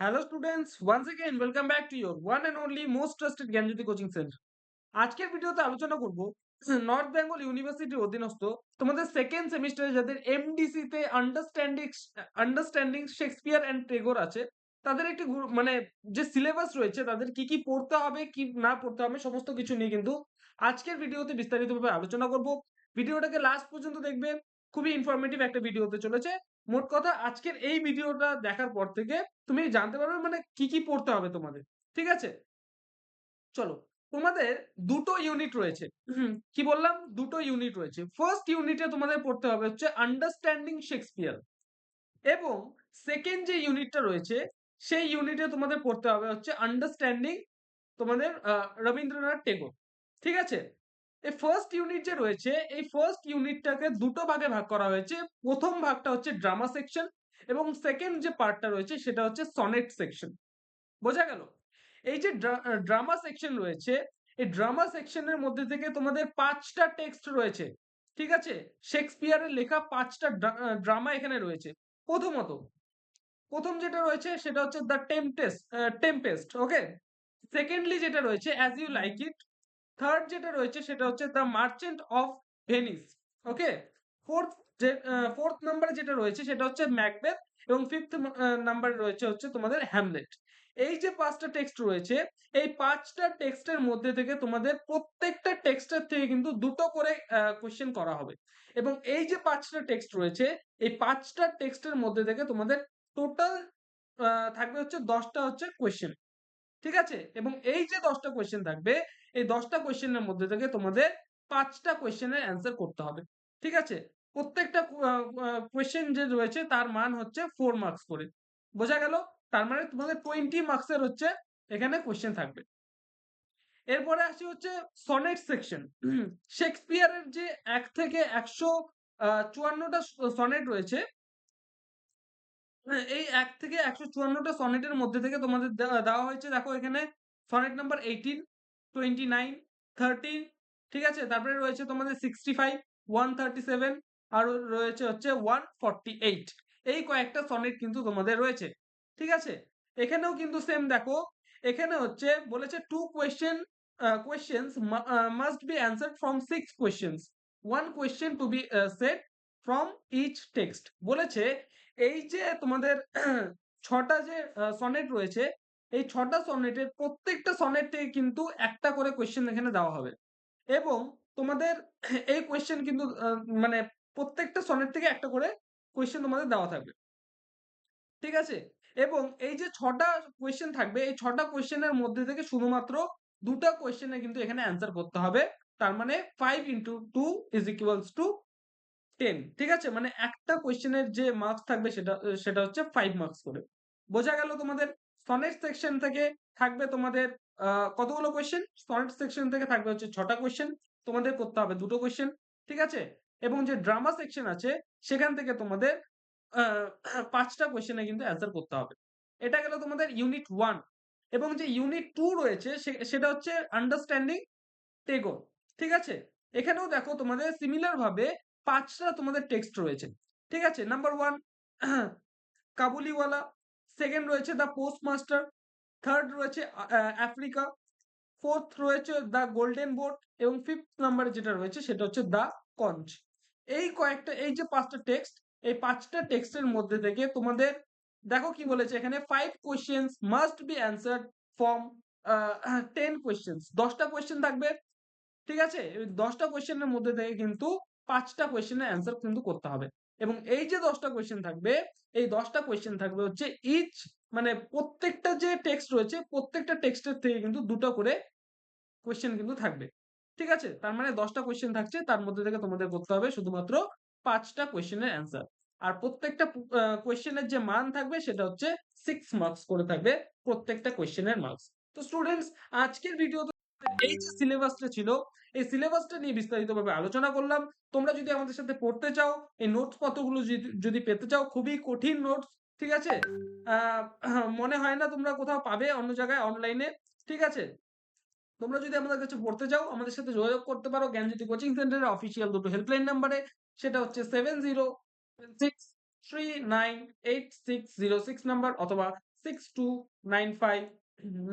Hello students once again welcome back to your one and only most trusted Gyanjyoti coaching centre আজকের ভিডিওতে আলোচনা করব north Bengal ইউনিভার্সিটির অধীনস্থ তোমাদের সেকেন্ড সেমিস্টারে যাদের MDC understanding understanding Shakespeare and Tagore আছে, তাদের একটি মানে যে সিলেবাস রয়েছে, তাদের কি কি পড়তে হবে, কি না পড়তে হবে, সমস্ত কিছু নিয়ে কিন্তু আজকের ভিডিওতে বিস্তারিতভাবে আলোচনা করব। ভিডিওটাকে লাস্ট পর্যন্ত দেখবে খুবই ইনফরমেটিভ একটা ভিডিও হতে চলেছে। মোট কথা আজকের এই ভিডিওটা দেখার পর থেকে তুমি জানতে পারবে মানে কি কি পড়তে হবে তোমাদের, ঠিক আছে? চলো, তোমাদের দুটো ইউনিট রয়েছে। কি বললাম? দুটো ইউনিট রয়েছে। ফার্স্ট ইউনিটে তোমাদের পড়তে হবে হচ্ছে আন্ডারস্ট্যান্ডিং শেক্সপিয়ার এবং সেকেন্ড যে ইউনিটটা রয়েছে, সেই ইউনিটে তোমাদের পড়তে হবে হচ্ছে আন্ডারস্ট্যান্ডিং তোমাদের রবীন্দ্রনাথ টেগোর, ঠিক আছে? এই ফার্স্ট ইউনিট যে রয়েছে, এই ফার্স্ট ইউনিটটাকে দুটো ভাগে ভাগ করা হয়েছে। প্রথম ভাগটা হচ্ছে ড্রামা সেকশন এবং সেকেন্ড যে পার্টটা রয়েছে, সেটা হচ্ছে সনেট সেকশন বোঝা গেল? এই যে ড্রামা সেকশন রয়েছে, এই ড্রামা সেকশনের মধ্যে থেকে তোমাদের পাঁচটা টেক্সট রয়েছে। ঠিক আছে? শেক্সপিয়ারের লেখা পাঁচটা ড্রামা এখানে রয়েছে। প্রথমত, প্রথম যেটা রয়েছে, সেটা হচ্ছে the Tempest Tempest okay secondly যেটা রয়েছে as you like it third যেটা রয়েছে সেটা হচ্ছে the merchant of Venice okay fourth fourth নাম্বারে যেটা রয়েছে সেটা হচ্ছে ম্যাকবেথ এবং ফিফথ নাম্বার রয়েছে হচ্ছে তোমাদের হ্যামলেট এই যে পাঁচটা টেক্সট রয়েছে, এই পাঁচটা টেক্সটের মধ্যে থেকে তোমাদের প্রত্যেকটা টেক্সটের থেকে কিন্তু দুটো করে কোশ্চেন করা হবে। এবং এই যে পাঁচটা টেক্সট রয়েছে, এই পাঁচটা টেক্সটের মধ্যে থেকে তোমাদের টোটাল থাকবে হচ্ছে দশটা হচ্ছে কোয়েশ্চেন ঠিক আছে? এবং এই যে দশটা কোয়েশ্চেন থাকবে এই দশটা কোয়েশ্চেনের মধ্যে থেকে তোমাদের পাঁচটা কোয়েশ্চেনের অ্যান্সার করতে হবে। ঠিক আছে? প্রত্যেকটা কোয়েশ্চেন যে রয়েছে তার মান হচ্ছে ফোর মার্কস করে। বোঝা গেল? তার মানে তোমাদের টোয়েন্টি মার্কসের হচ্ছে এখানে কোয়েশ্চেন থাকবে। এরপরে আসি হচ্ছে সনেট সেকশন শেক্সপিয়ারের যে এক থেকে একশো চুয়ান্নটা সনেট রয়েছে হ্যাঁ, এই এক থেকে একশো চুয়ান্নটা সনেটের মধ্যে থেকে তোমাদের দেওয়া দেওয়া হয়েছে। দেখো এখানে sonnet number eighteen twenty nine thirteen ঠিক আছে? তারপরে রয়েছে তোমাদের sixty five one thirty seven আর রয়েছে হচ্ছে ওয়ান ফর্টি এইট এই কয়েকটা সনেট কিন্তু তোমাদের রয়েছে, ঠিক আছে? এখানেও কিন্তু সেম দেখো। এখানে হচ্ছে বলেছে two question questions must be answered from six questions one question to be set from each text বলেছে এই যে তোমাদের ছটা যে সনেট রয়েছে এই ছটা সনেটের প্রত্যেকটা সনেট থেকে কিন্তু একটা করে কোয়েশ্চেন এখানে দেওয়া হবে। এবং তোমাদের এই কোয়েশ্চেন কিন্তু মানে প্রত্যেকটা সনেট থেকে একটা করে কোয়েশ্চেন তোমাদের দেওয়া থাকবে। ঠিক আছে? এবং এই যে ছটা কোয়েশ্চেন থাকবে, এই ছটা কোয়েশ্চেনের মধ্যে থেকে শুধুমাত্র দুটা কোয়েশ্চেনে কিন্তু এখানে অ্যান্সার করতে হবে। তার মানে five into two is equals to ten ঠিক আছে? মানে একটা কোয়েশ্চেনের যে মার্কস থাকবে সেটা সেটা হচ্ছে ফাইভ মার্কস করে। বোঝা গেল তোমাদের? সনেট সেকশন থেকে থাকবে তোমাদের কতগুলো কোয়েশ্চেন সনেট সেকশন থেকে থাকবে হচ্ছে ছটা কোয়েশ্চেন তোমাদের করতে হবে, দুটো কোয়েশ্চেন ঠিক আছে? এবং যে ড্রামা সেকশন আছে, সেখান থেকে তোমাদের পাঁচটা কোয়েশ্চেনে কিন্তু অ্যান্সার করতে হবে। এটা গেল তোমাদের ইউনিট ওয়ান এবং যে ইউনিট টু রয়েছে সেটা হচ্ছে আন্ডারস্ট্যান্ডিং টেগো ঠিক আছে? এখানেও দেখো তোমাদের সিমিলার ভাবে পাঁচটা তোমাদের টেক্সট রয়েছে, ঠিক আছে? নাম্বার ওয়ান কাবুলিওয়ালা সেকেন্ড রয়েছে দ্য পোস্ট মাস্টার থার্ড রয়েছে আফ্রিকা, ফোর্থ রয়েছে দ্য গোল্ডেন বোট এবং ফিফথ নাম্বারে যেটা রয়েছে সেটা হচ্ছে দ্য কঞ্চ। এই কয়েকটা, এই যে পাঁচটা টেক্সট, এই পাঁচটা টেক্সটের মধ্যে থেকে তোমাদের, দেখো কি বলেছে এখানে five questions must be answer from ten questions দশটা কোয়েশ্চেন থাকবে, ঠিক আছে? দশটা কোয়েশ্চেনের মধ্যে থেকে কিন্তু পাঁচটা কোয়েশ্চেনের অ্যান্সার কিন্তু করতে হবে। এবং এই যে দশটা কোয়েশ্চেন থাকবে, এই দশটা কোয়েশ্চেন থাকবে হচ্ছে ইচ মানে প্রত্যেকটা যে টেক্সট রয়েছে, প্রত্যেকটা টেক্সটের থেকে কিন্তু দুটো করে কোয়েশ্চেন কিন্তু থাকবে। ঠিক আছে? তার মানে দশটা কোয়েশ্চেন থাকছে, তার মধ্যে থেকে তোমাদের করতে হবে শুধুমাত্র পাঁচটা কোয়েশ্চেনের অ্যান্সার আর প্রত্যেকটা কোয়েশ্চেনের যে মান থাকবে সেটা হচ্ছে সিক্স মার্কস করে থাকবে প্রত্যেকটা কোয়েশ্চেনের মার্কস তো স্টুডেন্টস আজকের ভিডিও এই যে সিলেবাসটা ছিল, এই সিলেবাসটা নিয়ে বিস্তারিতভাবে আলোচনা করলাম। তোমরা যদি আমাদের সাথে পড়তে চাও, এই নোটস পত্রগুলো যদি পেতে চাও, খুবই কঠিন নোটস ঠিক আছে? মনে হয় না তোমরা কোথাও পাবে অন্য জায়গায় অনলাইনে ঠিক আছে? তোমরা যদি আমাদের কাছে পড়তে চাও, আমাদের সাথে যোগাযোগ করতে পারো জ্ঞানজ্যোতি কোচিং সেন্টারের অফিসিয়াল দুটো হেল্পলাইন নাম্বারে সেটা হচ্ছে seven zero six three nine eight six zero six number অথবা six two nine five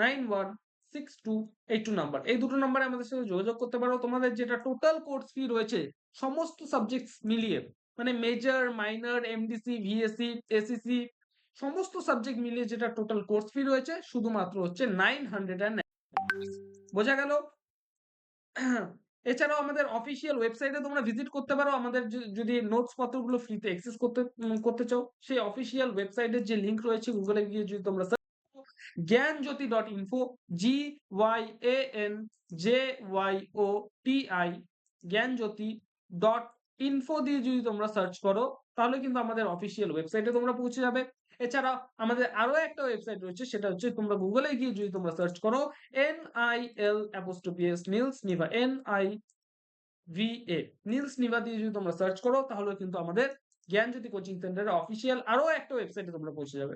nine one six two eight two number এই দুটো নাম্বারে আমাদের সাথে যোগাযোগ করতে পারো। তোমাদের যেটা টোটাল কোর্স ফি রয়েছে, সমস্ত সাবজেক্টস মিলিয়ে মানে মেজর মাইনর এমডিসি এসিসি সমস্ত সাবজেক্ট মিলিয়ে যেটা টোটাল কোর্স ফি রয়েছে, শুধুমাত্র হচ্ছে নাইন হান্ড্রেড বোঝা গেল? এছাড়াও আমাদের অফিসিয়াল ওয়েবসাইটে তোমরা ভিজিট করতে পারো। আমাদের যদি নোটস পত্রগুলো ফ্রিতে অ্যাক্সেস করতে করতে চাও, সেই অফিসিয়াল ওয়েবসাইটের যে লিংক রয়েছে গুগলে গিয়ে যদি তোমরা Gyanjyoti dot info G Y A N J Y O T I Gyanjyoti dot info দিয়ে যদি তোমরা সার্চ করো, তাহলে কিন্তু আমাদের অফিসিয়াল ওয়েবসাইটে তোমরা পৌঁছে যাবে। এছাড়া আমাদের আরও একটা ওয়েবসাইট রয়েছে, সেটা হচ্ছে তোমরা গুগলে গিয়ে যদি তোমরা সার্চ করো N I L apostrophe S Nils Niva N I V A Nils Niva দিয়ে যদি তোমরা সার্চ করো, তাহলে কিন্তু আমাদের জ্ঞানজ্যোতি কোচিং সেন্টারের অফিসিয়াল আরও একটা ওয়েবসাইটে তোমরা পৌঁছে যাবে।